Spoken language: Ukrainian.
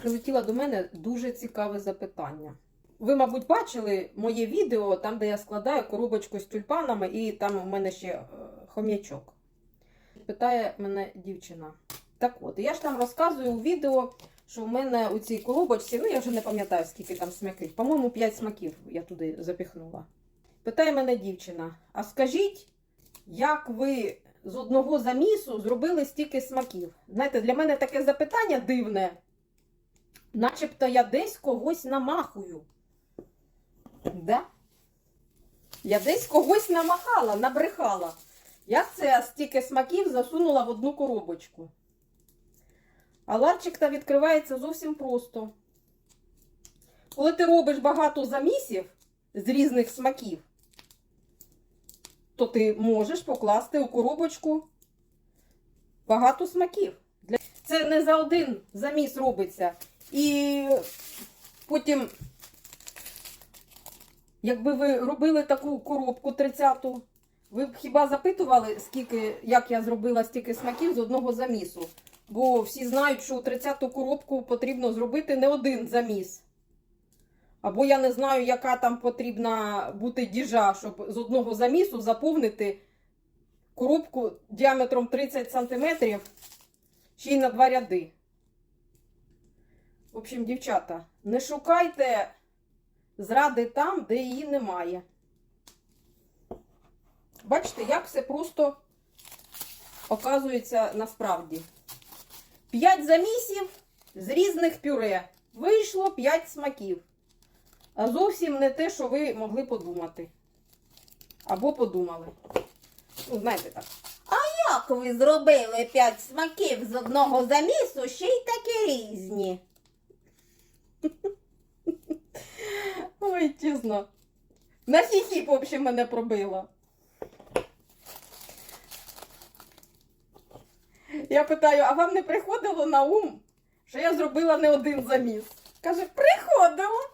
Прилетіло до мене дуже цікаве запитання. Ви, мабуть, бачили моє відео, там, де я складаю коробочку з тюльпанами, і там у мене ще е, хом'ячок. Питає мене дівчина. Так от, я ж там розказую у відео, що в мене у цій коробочці, ну я вже не пам'ятаю, скільки там смаків. По-моєму, 5 смаків я туди запіхнула. Питає мене дівчина: а скажіть, як ви з одного замісу зробили стільки смаків? Знаєте, для мене таке запитання дивне. Начебто я десь когось намахую. Да? Я десь когось намахала, набрехала. Як це я стільки смаків засунула в одну коробочку? А ларчик та відкривається зовсім просто. Коли ти робиш багато замісів з різних смаків, то ти можеш покласти у коробочку багато смаків. Це не за один заміс робиться. І потім, якби ви робили таку коробку 30-ту, ви б хіба запитували, скільки, як я зробила стільки смаків з одного замісу? Бо всі знають, що 30-ту коробку потрібно зробити не один заміс. Або я не знаю, яка там потрібна бути діжа, щоб з одного замісу заповнити коробку діаметром 30 см ще й на два ряди. В общем, дівчата, не шукайте зради там, де її немає. Бачите, як все просто оказується насправді. 5 замісів з різних пюре. Вийшло 5 смаків. А зовсім не те, що ви могли подумати. Або подумали. Ну, знаєте так. Як ви зробили п'ять смаків з одного замісу, ще й такі різні? Тісно. На хі-хі, в мене пробило. Я питаю, а вам не приходило на ум, що я зробила не один заміс? Каже, приходило.